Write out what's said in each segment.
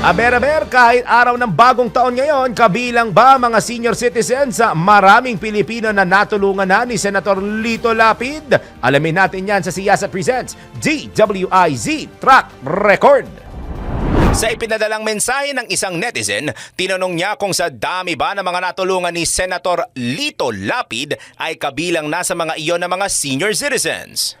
Aber-aber, kahit araw ng bagong taon ngayon, kabilang ba mga senior citizens sa maraming Pilipino na natulungan na ni Senator Lito Lapid? Alamin natin yan sa Siyasa Presents DWIZ Track Record. Sa ipinadalang mensahe ng isang netizen, tinanong niya kung sa dami ba ng mga natulungan ni Senator Lito Lapid ay kabilang na sa mga iyon ng mga senior citizens.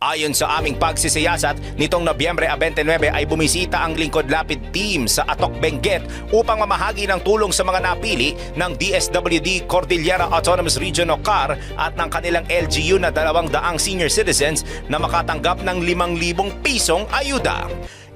Ayon sa aming pagsisiyasat, nitong Nobyembre 29 ay bumisita ang Lingkod Lapid Team sa Atok Benguet upang mamahagi ng tulong sa mga napili ng DSWD Cordillera Autonomous Region o CAR at ng kanilang LGU na dalawang daang senior citizens na makatanggap ng 5,000 pisong ayuda.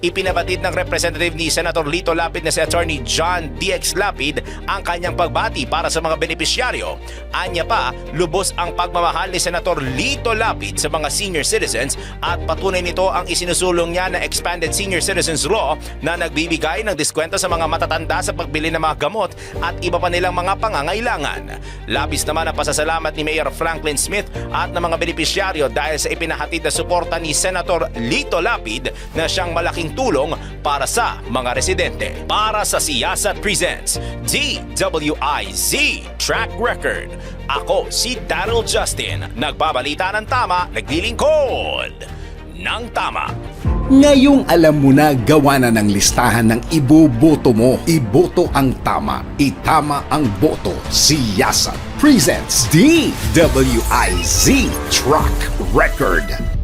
Ipinabatid ng representative ni Senator Lito Lapid na si Attorney John DX Lapid ang kanyang pagbati para sa mga benepisyaryo. Anya pa, lubos ang pagmamahal ni Senator Lito Lapid sa mga senior citizens at patunay nito ang isinusulong niya na Expanded Senior Citizens Law na nagbibigay ng diskwento sa mga matatanda sa pagbili ng mga gamot at iba pa nilang mga pangangailangan. Labis naman ang pasasalamat ni Mayor Franklin Smith at ng mga benepisyaryo dahil sa ipinahatid na suporta ni Senator Lito Lapid na siyang malaking tulong para sa mga residente. Para sa Siyasat Presents DWIZ Track Record. Ako si Daryl Justin, nagbabalita ng tama, naglilingkod ng tama. Ngayong alam mo na gawa na ng listahan ng iboboto mo. Iboto ang tama, itama ang boto. Siyasat presents DWIZ Truck Record.